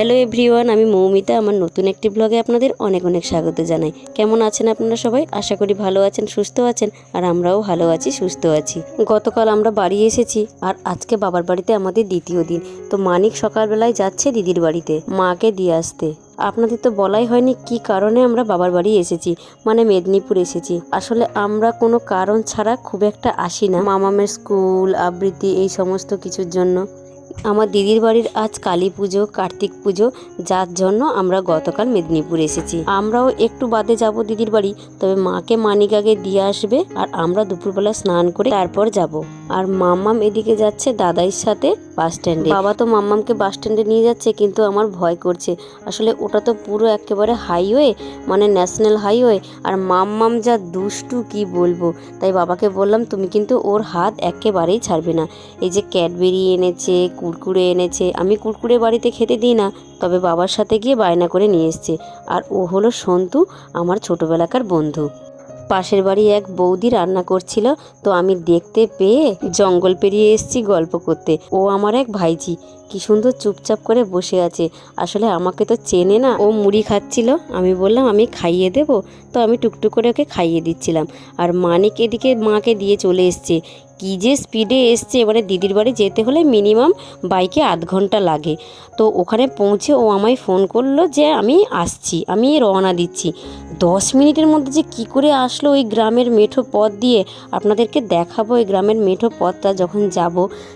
Hello everyone আমি মৌমিতা। আমার নতুন একটি ব্লগে আপনাদের অনেক অনেক স্বাগত জানাই। কেমন আছেন আপনারা সবাই? আশা করি ভালো আছেন, সুস্থ আছেন, আর আমরাও ভালো আছি, সুস্থ আছি। গতকাল আমরা বাড়ি এসেছি, আর আজকে বাবার বাড়িতে আমাদের দ্বিতীয় দিন। তো মানিক সকালবেলায় যাচ্ছে দিদির বাড়িতে, মাকে দিয়ে আসতে। আপনাদের তো বলাই হয়নি কি কারণে আমরা বাবার বাড়ি এসেছি মানে মেদিনীপুর এসেছি। আসলে আমরা কোনো কারণ ছাড়া খুব একটা আসি না। মামামের স্কুল, আবৃত্তি, এই সমস্ত কিছুর জন্য। আমার দিদির বাড়ির আজ কালী পুজো, কার্তিক পুজো, যার জন্য আমরা গতকাল মেদিনীপুর এসেছি। আমরাও একটু বাদে যাব দিদির বাড়ি, তবে মাকে মানিক আগে দিয়ে আসবে আর আমরা দুপুরবেলা স্নান করে তারপর যাব। আর মাম্মাম এদিকে যাচ্ছে দাদাইর সাথে বাস স্ট্যান্ডে বাবা তো মাম্মামকে বাস স্ট্যান্ডে নিয়ে যাচ্ছে, কিন্তু আমার ভয় করছে। আসলে ওটা তো পুরো একেবারে হাইওয়ে মানে ন্যাশনাল হাইওয়ে আর মাম্মাম যা দুষ্টু, কি বলব? তাই বাবাকে বললাম, তুমি কিন্তু ওর হাত একেবারেই ছাড়বে না। এই যে ক্যাডবেরি এনেছে, কুরকুরে এনেছে, আমি কুরকুরে বাড়িতে খেতে দিই না। তবে বাবার সাথে গিয়ে বায়না করে নিয়ে এসছে। আর ও হলো সন্তু, আমার ছোটোবেলাকার বন্ধু। পাশের বাড়ি এক বৌদি রান্না করছিল, তো আমি দেখতে পেয়ে জঙ্গল পেরিয়ে এসছি গল্প করতে। ও আমার এক ভাইজি কি সুন্দর চুপচাপ করে বসে আছে। আসলে আমাকে তো চেনে না, ও মুড়ি খাচ্ছিল। আমি বললাম, আমি খাইয়ে দেব? তো আমি টুকটুক করে ওকে খাইয়ে দিচ্ছিলাম। আর মানিক এদিকে মাকে দিয়ে চলে এসছে। কী যে স্পিডে এসছে, এবারে দিদির বাড়ি যেতে হলে মিনিমাম বাইকে আধ ঘণ্টা লাগে। তো ওখানে পৌঁছে ও আমায় ফোন করল যে, আমি আসছি, আমি রওনা দিচ্ছি। দশ মিনিটের মধ্যে যে কি করে আসলো ওই গ্রামের মেঠো পথ দিয়ে, আপনাদেরকে দেখাবো ওই গ্রামের মেঠো পথটা যখন যাব।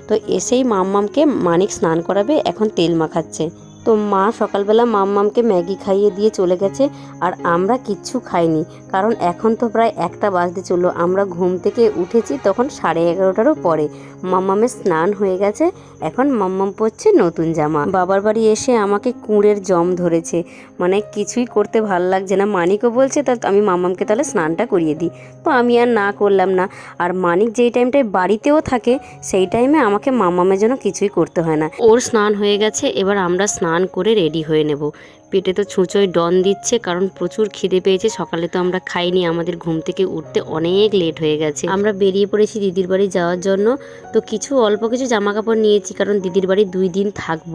তো এসেই মাম্মামকে মানিক স্নান করাবে, এখন তেল মাখাচ্ছে। তো মা সকালবেলা মাম্মামকে ম্যাগি খাইয়ে দিয়ে চলে গেছে আর আমরা কিচ্ছু খাইনি। কারণ এখন তো প্রায় একটা বাজতে চলল। আমরা ঘুম থেকে উঠেছি তখন সাড়ে এগারোটারও পরে। মাম্মামের স্নান হয়ে গেছে। এখন মাম্মাম পরছে নতুন জামা। বাবার বাড়ি এসে আমাকে কুঁড়ের জম ধরেছে। মানে কিছুই করতে ভালো লাগছে না। মানিকও বলছে, তা আমি মাম্মামকে তাহলে স্নানটা করিয়ে দিই। তো আমি আর না করলাম না। আর মানিক যেই টাইমটায় বাড়িতেও থাকে, সেই টাইমে আমাকে মাম্মামের জন্য কিছুই করতে হয় না। ওর স্নান হয়ে গেছে। এবার আমরা স্নান করে রেডি হয়ে নেব। পেটে তো ছুঁচোয় ডন দিচ্ছে, কারণ প্রচুর খিদে পেয়েছে, সকালে তো আমরা খাইনি, আমাদের ঘুম থেকে উঠতে অনেক লেট হয়ে গেছে। আমরা বেরিয়ে পড়েছি দিদির বাড়ি যাওয়ার জন্য, তো কিছু, অল্প কিছু জামা কাপড় নিয়েছি, কারণ দিদির বাড়ি দুই দিন থাকব,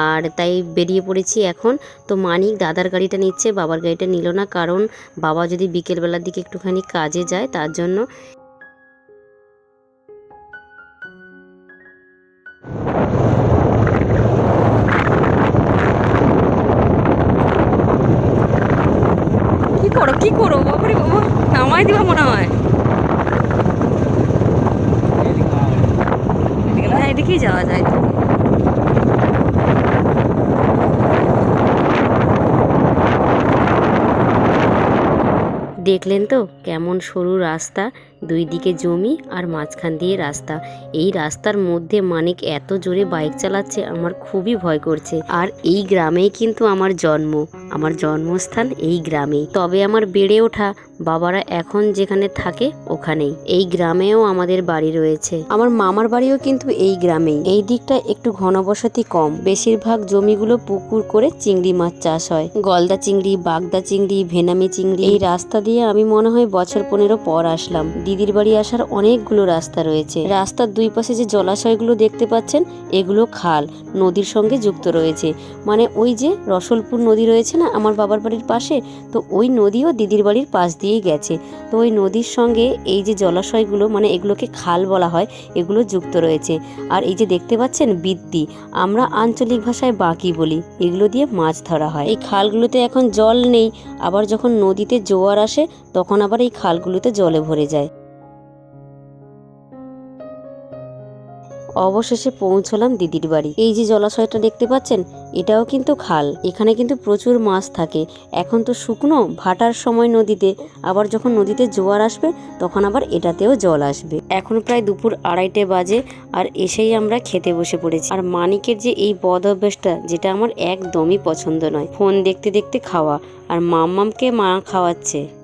আর তাই বেরিয়ে পড়েছি এখন। তো মানিক দাদার গাড়িটা নিচ্ছে, বাবার গাড়িটা নিল না, কারণ বাবা যদি বিকেলবেলার দিকে একটুখানি কাজে যায়, তার জন্য কি করো বাবারে বাবা, নামাই দিবা মনে হয়। হ্যাঁ এদিকেই যাওয়া যায়। দেখলেন তো, কেমন সরু রাস্তা। দুই দিকে জমি আর মাঝখান দিয়ে রাস্তা। এই রাস্তার মধ্যে মানিক এত জোরে বাইক চালাচ্ছে আমার খুবই ভয় করছে। আর এই গ্রামেই কিন্তু আমার জন্ম। আমার জন্মস্থান এই গ্রামেই। তবে আমার বেড়ে ওঠা বাবারা এখন যেখানে থাকে ওখানেই। এই গ্রামেও আমাদের বাড়ি রয়েছে। আমার মামার বাড়িও কিন্তু এই গ্রামেই। এই দিকটা একটু ঘনবসতি কম। বেশিরভাগ জমিগুলো পুকুর করে চিংড়ি মাছ চাষ হয়। গলদা চিংড়ি, বাগদা চিংড়ি, ভেনামি চিংড়ি। এই রাস্তা দিয়ে আমি মনে হয় বছর পনেরো পর আসলাম। দিদির বাড়ি আসার অনেকগুলো রাস্তা রয়েছে। রাস্তার দুই পাশে যে জলাশয়গুলো দেখতে পাচ্ছেন, এগুলো খাল, নদীর সঙ্গে যুক্ত রয়েছে। মানে ওই যে রসলপুর নদী রয়েছে না, আমার বাবার বাড়ির পাশে? তো ওই নদীও দিদির বাড়ির পাশ দিয়েই গেছে। তো ওই নদীর সঙ্গে এই যে জলাশয়গুলো মানে এগুলোকে খাল বলা হয়, এগুলো যুক্ত রয়েছে। আর এই যে দেখতে পাচ্ছেন বৃত্তি আমরা আঞ্চলিক ভাষায় বাঁকি বলি, এগুলো দিয়ে মাছ ধরা হয়। এই খালগুলোতে এখন জল নেই, আবার যখন নদীতে জোয়ার আসে, তখন আবার এই খালগুলোতে জলে ভরে যায়। অবশেষে পৌঁছলাম দিদির বাড়ি। এই যে জলাশয়টা দেখতে পাচ্ছেন, এটাও কিন্তু খাল। এখানে কিন্তু প্রচুর মাছ থাকে। এখন তো শুকনো, ভাটার সময় নদীতে। আবার যখন নদীতে জোয়ার আসবে, তখন আবার এটাতেও জল আসবে। এখন প্রায় দুপুর আড়াইটে বাজে আর এসেই আমরা খেতে বসে পড়েছি। আর মানিকের যে এই বদ অভ্যাসটা, যেটা আমার একদমই পছন্দ নয়। ফোন দেখতে দেখতে খাওয়া। আর মাম্মামকে মা খাওয়াচ্ছে।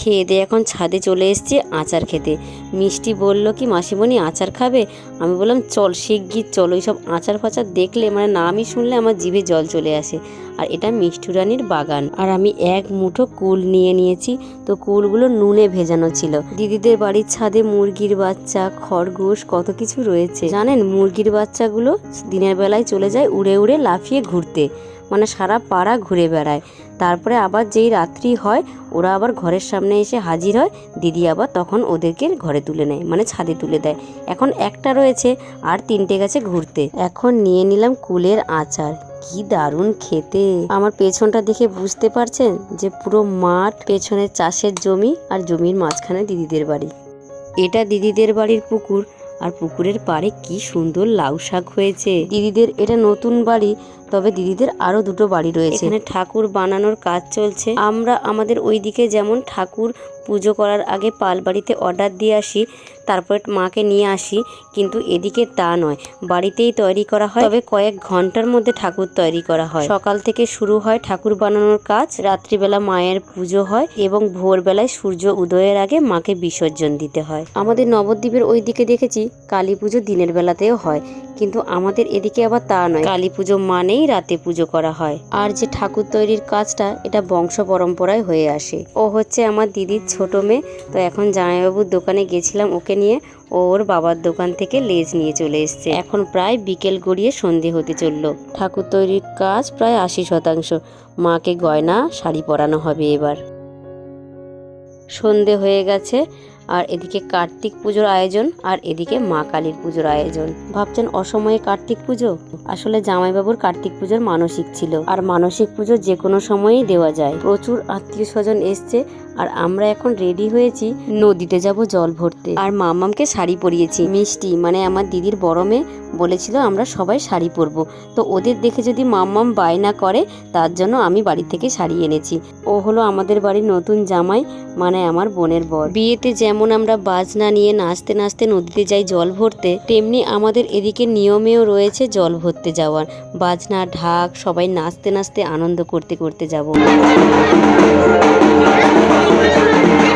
খেয়ে দিয়ে এখন ছাদে চলে এসেছি আচার খেতে। মিষ্টি বলল, কি মাসিমণি আচার খাবে? আমি বললাম, চল শিগগির চল ওই সব আচার ফাচার দেখলে মানে নামই শুনলে আমার জিভে জল চলে আসে। আর এটা মিষ্টুরানির বাগান। আর আমি এক মুঠো কুল নিয়ে নিয়েছি, তো কুলগুলো নুনে ভেজানো ছিল। দিদিদের বাড়ির ছাদে মুরগির বাচ্চা, খরগোশ, কত কিছু রয়েছে। জানেন, মুরগির বাচ্চাগুলো দিনের বেলায় চলে যায় উড়ে উড়ে লাফিয়ে ঘুরতে। মানে সারা পাড়া ঘুরে বেড়ায়। তারপরে আবার যেই রাত্রি হয়, ওরা আবার ঘরের সামনে এসে হাজির হয়। দিদি আবার তখন ওদেরকে ঘরে তুলে নেয় মানে ছাদে তুলে দেয়। এখন একটা রয়েছে, আর তিনটে গেছে ঘুরতে। এখন নিয়ে নিলাম কুলের আচার। কি দারুণ খেতে। আমার পেছনটা দেখে বুঝতে পারছেন যে পুরো মাঠ পেছনে চাষের জমি আর জমির মাঝখানে দিদিদের বাড়ি। এটা দিদিদের বাড়ির পুকুর, আর পুকুরের পাড়ে কি সুন্দর লাউ শাক হয়েছে। দিদিদের এটা নতুন বাড়ি তবে দিদিদের আরও দুটো বাড়ি রয়েছে। এখানে ঠাকুর বানানোর কাজ চলছে। আমরা আমাদের ওইদিকে যেমন ঠাকুর পুজো করার আগে পাল বাড়িতে অর্ডার দিয়ে আসি, তারপরে মাকে নিয়ে আসি, কিন্তু এদিকে তা নয়। বাড়িতেই তৈরি করা হয়। তবে কয়েক ঘণ্টার মধ্যে ঠাকুর তৈরি করা হয়। সকাল থেকে শুরু হয় ঠাকুর বানানোর কাজ। রাত্রিবেলা মায়ের পুজো হয় এবং ভোরবেলায় সূর্য উদয়ের আগে মাকে বিসর্জন দিতে হয়। আমাদের নবদ্বীপের ওই দিকে দেখেছি, কালী পুজো দিনের বেলাতেও হয়। কিন্তু আমাদের এদিকে আবার তা নয়। কালী পুজো মানেই রাতে পুজো করা হয়। আর যে ঠাকুর তৈরির কাজটা, এটা বংশ পরম্পরায় হয়ে আসে। ও হচ্ছে আমার দিদির ছোট মেয়ে, তো এখন জামাইবাবুর দোকানে গেছিলাম ওকে নিয়ে। ওর বাবার দোকান থেকে লেজ নিয়ে চলে এসছে। এখন প্রায় বিকেল গড়িয়ে সন্ধে হতে চলল। ঠাকুর তৈরির কাজ প্রায় আশি শতাংশ। মাকে গয়না, শাড়ি পরানো হবে এবার। সন্ধে হয়ে গেছে। আর এদিকে কার্তিক পুজোর আয়োজন আর এদিকে মা কালীর পুজোর আয়োজন। ভাবছেন অসময়ে কার্তিক পুজো? আসলে জামাইবাবুর কার্তিক পুজোর মানসিক ছিল। আর মানসিক পুজো যে কোনো সময়েই দেওয়া যায়। প্রচুর আত্মীয় স্বজন এসছে আর আমরা এখন রেডি হয়েছি নদীতে যাব জল ভরতে। আর মামামকে শাড়ি পরিয়েছি। মিষ্টি মানে আমার দিদির বড় মেয়ে বলেছিল আমরা সবাই শাড়ি পরবো। তো ওদের দেখে যদি মাম্মাম বায়না করে, তার জন্য আমি বাড়ি থেকে শাড়ি এনেছি। ও হলো আমাদের বাড়ির নতুন জামাই মানে আমার বোনের বর। বিয়েতে যেমন আমরা বাজনা নিয়ে নাচতে নাচতে নদীতে যাই জল ভরতে, তেমনি আমাদের এদিকে নিয়মেও রয়েছে জল ভরতে যাওয়ার। বাজনা, ঢাক, সবাই নাচতে নাচতে আনন্দ করতে করতে যাব। Thank you.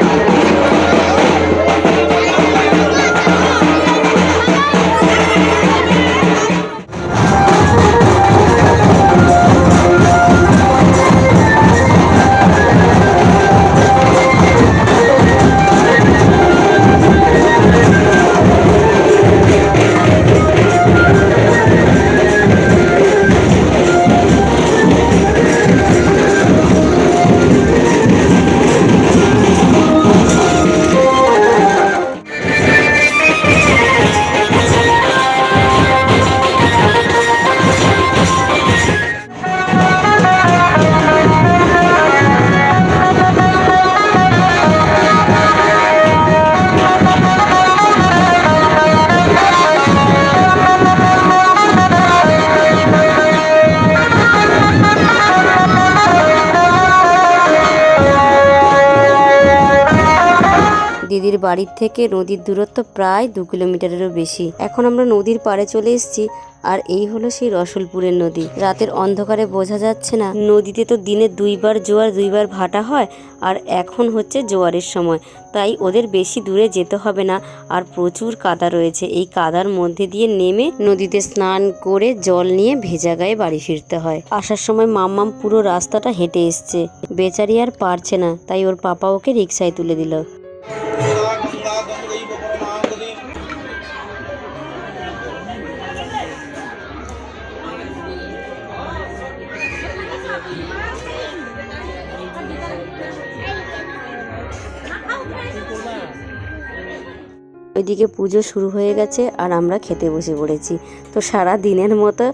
বাড়ির থেকে নদীর দূরত্ব প্রায় দু কিলোমিটারেরও বেশি। এখন আমরা নদীর পাড়ে চলে এসেছি, আর এই হলো সেই রসুলপুরের নদী। রাতের অন্ধকারে বোঝা যাচ্ছে না, নদীতে তো দিনে দুইবার জোয়ার, দুইবার ভাটা হয়, আর এখন হচ্ছে জোয়ারের সময়। তাই ওদের বেশি দূরে যেতে হবে না, আর প্রচুর কাদা রয়েছে। এই কাদার মধ্যে দিয়ে নেমে নদীতে স্নান করে জল নিয়ে ভেজা গায়ে বাড়ি ফিরতে হয়। আসার সময় মাম্মাম পুরো রাস্তাটা হেঁটে এসছে। বেচারি আর পারছে না, তাই ওর পাপা ওকে রিক্সায় তুলে দিল। ওইদিকে পুজো শুরু হয়ে গেছে আর আমরা খেতে বসে পড়েছি। তো সারা দিনের মতো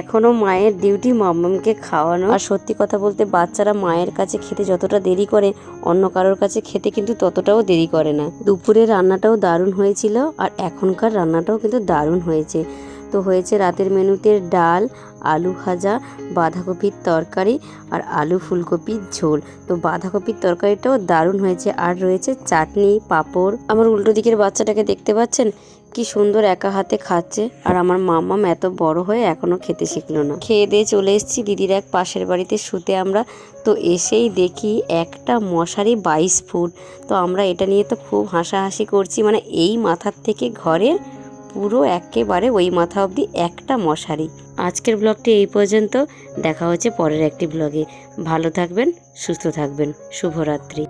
এখনও মায়ের ডিউটি মাম্মামকে খাওয়ানো। আর সত্যি কথা বলতে বাচ্চারা মায়ের কাছে খেতে যতটা দেরি করে, অন্য কারোর কাছে খেতে কিন্তু ততটাও দেরি করে না। দুপুরের রান্নাটাও দারুণ হয়েছিল আর এখনকার রান্নাটাও কিন্তু দারুণ হয়েছে। তো হয়েছে রাতের মেনুতে ডাল আলু ভাজা, বাঁধাকপির তরকারি আর আলু ফুলকপির ঝোল। তো বাঁধাকপির তরকারিটাও দারুণ হয়েছে। আর রয়েছে চাটনি, পাঁপড়। আমার উল্টো দিকের বাচ্চাটাকে দেখতে পাচ্ছেন? কি সুন্দর একা হাতে খাচ্ছে। আর আমার মাম্মাম এত বড় হয়ে এখনও খেতে শিখলো না। খেয়ে দিয়ে চলে এসেছি দিদির এক পাশের বাড়িতে শুতে আমরা। তো এসেই দেখি একটা মশারি বাইশ ফুট। তো আমরা এটা নিয়ে তো খুব হাসাহাসি করছি। মানে এই মাথার থেকে ঘরের পুরো একেবারে ওই মাথা অবধি একটা মশারি। আজকের ব্লগটি এই পর্যন্ত। দেখা হচ্ছে পরের একটি ব্লগে। ভালো থাকবেন, সুস্থ থাকবেন। শুভরাত্রি।